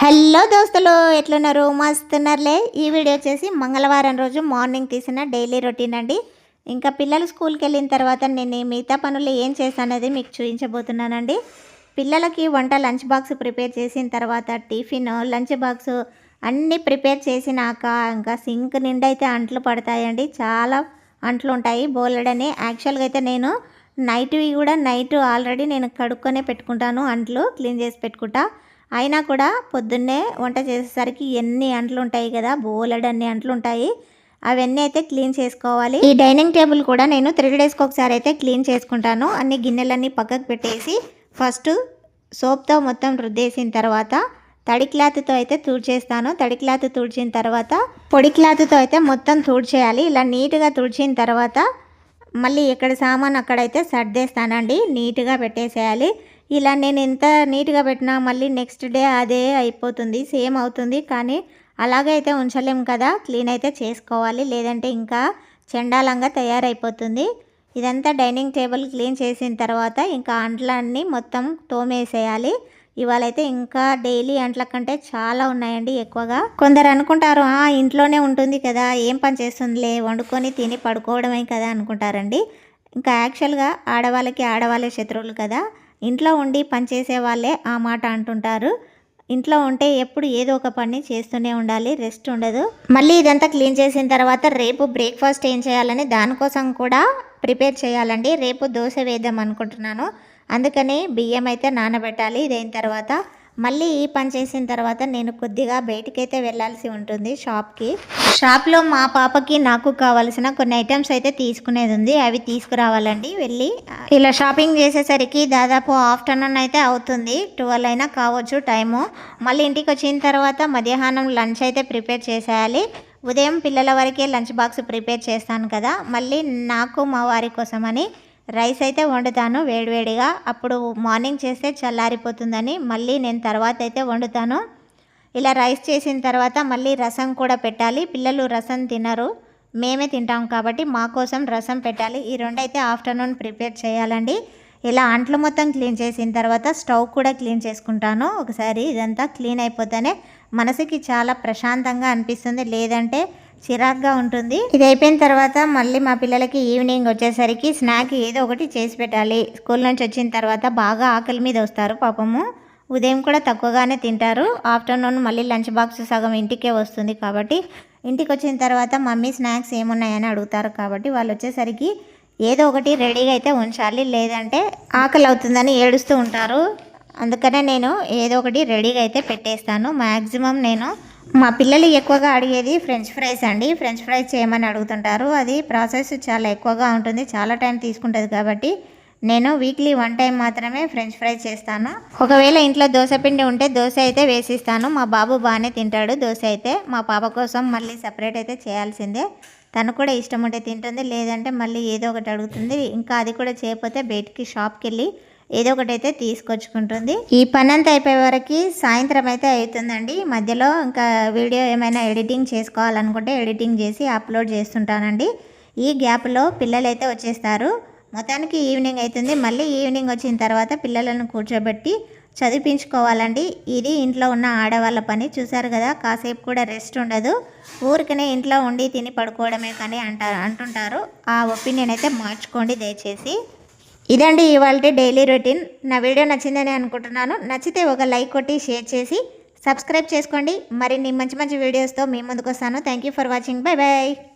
Hello దోస్తులు ఎట్లున్నారు? మస్తున్నారులే. ఈ వీడియో వచ్చేసి మంగళవారం రోజు మార్నింగ్ తీసిన డైలీ రొటీన్ అండి. ఇంకా పిల్లలు స్కూల్కి వెళ్ళిన తర్వాత నేను మిగతా పనులు ఏం చేశానది మీకు చూపించబోతున్నానండి. పిల్లలకి వంట లంచ్ బాక్స్ ప్రిపేర్ చేసిన తర్వాత టిఫిన్ లంచ్ బాక్స్ అన్నీ ప్రిపేర్ చేసినాక ఇంకా సింక్ నిండా అయితే అంట్లు పడతాయండి. చాలా అంట్లు ఉంటాయి బోలెడని. యాక్చువల్గా అయితే నేను నైట్వి కూడా నైట్ ఆల్రెడీ నేను కడుక్కొనే పెట్టుకుంటాను అంట్లు క్లీన్ చేసి పెట్టుకుంటా. అయినా కూడా పొద్దున్నే వంట చేసేసరికి ఎన్ని అంట్లు ఉంటాయి కదా బోలెడన్ని అంట్లు ఉంటాయి. అవన్నీ అయితే క్లీన్ చేసుకోవాలి. ఈ డైనింగ్ టేబుల్ కూడా నేను త్రీ డేస్కి ఒకసారి అయితే క్లీన్ చేసుకుంటాను. అన్ని గిన్నెలన్నీ పక్కకు పెట్టేసి ఫస్ట్ సోప్తో మొత్తం రుద్దేసిన తర్వాత తడి క్లాత్తో అయితే తుడిచేస్తాను. తడి క్లాత్ తుడిచిన తర్వాత పొడి క్లాత్తో అయితే మొత్తం తుడిచేయాలి. ఇలా నీట్గా తుడిచిన తర్వాత మళ్ళీ ఇక్కడ సామాన్ అక్కడైతే సర్దేస్తానండి. నీట్గా పెట్టేసేయాలి. ఇలా నేను ఎంత నీట్గా పెట్టినా మళ్ళీ నెక్స్ట్ డే అదే అయిపోతుంది సేమ్ అవుతుంది. కానీ అలాగైతే ఉంచలేము ఉంచలేం కదా క్లీన్ అయితే చేసుకోవాలి. లేదంటే ఇంకా చెండాలంగా తయారైపోతుంది. ఇదంతా డైనింగ్ టేబుల్ క్లీన్ చేసిన తర్వాత ఇంకా అంట్లన్నీ మొత్తం తోమేసేయాలి. ఇవాళైతే ఇంకా డైలీ అంట్ల కంటే చాలా ఉన్నాయండి ఎక్కువగా. కొందరు అనుకుంటారు "ఆ, ఇంట్లోనే ఉంటుంది కదా ఏం పని చేస్తుందిలే వండుకొని తిని పడుకోవడమే కదా అనుకుంటారండి. ఇంకా యాక్చువల్గా ఆడవాళ్ళకి ఆడవాళ్ళే శత్రువులు కదా. ఇంట్లో ఉండి పని చేసే వాళ్ళే ఆ మాట అంటుంటారు. ఇంట్లో ఉంటే ఎప్పుడు ఏదో ఒక పని చేస్తూనే ఉండాలి రెస్ట్ ఉండదు. మళ్ళీ ఇదంతా క్లీన్ చేసిన తర్వాత రేపు బ్రేక్ఫాస్ట్ ఏం చేయాలని దానికోసం కూడా ప్రిపేర్ చేయాలండి. రేపు దోశ వేద్దాం అనుకుంటున్నాను. అందుకని బియ్యం అయితే నానబెట్టాలి. ఇదైన తర్వాత మళ్ళీ ఈ పని చేసిన తర్వాత నేను కొద్దిగా బయటికైతే వెళ్ళాల్సి ఉంటుంది షాప్కి. షాప్లో మా పాపకి నాకు కావాల్సిన కొన్ని ఐటమ్స్ అయితే తీసుకునేది ఉంది. అవి తీసుకురావాలండి వెళ్ళి. ఇలా షాపింగ్ చేసేసరికి దాదాపు ఆఫ్టర్నూన్ అయితే అవుతుంది. ట్వెల్వ్ అయినా కావచ్చు టైము. మళ్ళీ ఇంటికి వచ్చిన తర్వాత మధ్యాహ్నం లంచ్ అయితే ప్రిపేర్ చేసేయాలి. ఉదయం పిల్లల వరకే లంచ్ బాక్స్ ప్రిపేర్ చేస్తాను కదా. మళ్ళీ నాకు మా వారి కోసమని రైస్ అయితే వండుతాను వేడివేడిగా. అప్పుడు మార్నింగ్ చేస్తే చల్లారిపోతుందని మళ్ళీ నేను తర్వాత అయితే వండుతాను. ఇలా రైస్ చేసిన తర్వాత మళ్ళీ రసం కూడా పెట్టాలి. పిల్లలు రసం తినరు. మేమే తింటాం కాబట్టి మా కోసం రసం పెట్టాలి. ఈ రెండు అయితే ఆఫ్టర్నూన్ ప్రిపేర్ చేయాలండి. ఇలా అంట్లు మొత్తం క్లీన్ చేసిన తర్వాత స్టవ్ కూడా క్లీన్ చేసుకుంటాను. ఒకసారి ఇదంతా క్లీన్ అయిపోతేనే మనసుకి చాలా ప్రశాంతంగా అనిపిస్తుంది. లేదంటే చిరాగ్గా ఉంటుంది. ఇది అయిపోయిన తర్వాత మళ్ళీ మా పిల్లలకి ఈవినింగ్ వచ్చేసరికి స్నాక్ ఏదో ఒకటి చేసి పెట్టాలి. స్కూల్ నుంచి వచ్చిన తర్వాత బాగా ఆకలి మీద వస్తారు పాపము. ఉదయం కూడా తక్కువగానే తింటారు. ఆఫ్టర్నూన్ మళ్ళీ లంచ్ బాక్స్ సగం ఇంటికే వస్తుంది కాబట్టి ఇంటికి వచ్చిన తర్వాత మమ్మీ స్నాక్స్ ఏమున్నాయని అడుగుతారు కాబట్టి వాళ్ళు వచ్చేసరికి ఏదో ఒకటి రెడీగా అయితే ఉంచాలి. లేదంటే ఆకలి అవుతుందని ఏడుస్తూ ఉంటారు. అందుకనే నేను ఏదో ఒకటి రెడీగా అయితే పెట్టేస్తాను. మ్యాక్సిమం నేను మా పిల్లలు ఎక్కువగా అడిగేది ఫ్రెంచ్ ఫ్రైస్ అండి. ఫ్రెంచ్ ఫ్రైస్ చేయమని అడుగుతుంటారు. అది ప్రాసెస్ చాలా ఎక్కువగా ఉంటుంది. చాలా టైం తీసుకుంటుంది కాబట్టి నేను వీక్లీ వన్ టైం మాత్రమే ఫ్రెంచ్ ఫ్రైస్ చేస్తాను. ఒకవేళ ఇంట్లో దోశ పిండి ఉంటే దోశ అయితే వేసిస్తాను. మా బాబు బాగానే తింటాడు. దోశ అయితే మా పాప కోసం మళ్ళీ సపరేట్ అయితే చేయాల్సిందే. తను కూడా ఇష్టం ఉంటే తింటుంది. లేదంటే మళ్ళీ ఏదో ఒకటి అడుగుతుంది. ఇంకా అది కూడా చేయకపోతే బయటికి షాప్కి వెళ్ళి ఏదో ఒకటి అయితే తీసుకొచ్చుకుంటుంది. ఈ పని అంతా అయిపోయే వరకు సాయంత్రం అయితే అవుతుందండి. మధ్యలో ఇంకా వీడియో ఏమైనా ఎడిటింగ్ చేసుకోవాలనుకుంటే ఎడిటింగ్ చేసి అప్లోడ్ చేస్తుంటానండి. ఈ గ్యాప్లో పిల్లలు అయితే వచ్చేస్తారు. మొత్తానికి ఈవినింగ్ అవుతుంది. మళ్ళీ ఈవినింగ్ వచ్చిన తర్వాత పిల్లలను కూర్చోబెట్టి చదివించుకోవాలండి. ఇది ఇంట్లో ఉన్న ఆడవాళ్ళ పని. చూసారు కదా కాసేపు కూడా రెస్ట్ ఉండదు. ఊరికనే ఇంట్లో ఉండి తిని పడుకోవడమే కానీ అంటారు అంటుంటారు. ఆ ఒపీనియన్ అయితే మార్చుకోండి దయచేసి. ఇదండి ఇవాళ డైలీ రొటీన్. నా వీడియో నచ్చిందని అనుకుంటున్నాను. నచ్చితే ఒక లైక్ కొట్టి షేర్ చేసి సబ్స్క్రైబ్ చేసుకోండి. మరిన్ని మంచి మంచి వీడియోస్తో మీ ముందుకు వస్తాను thank you for watching. Bye bye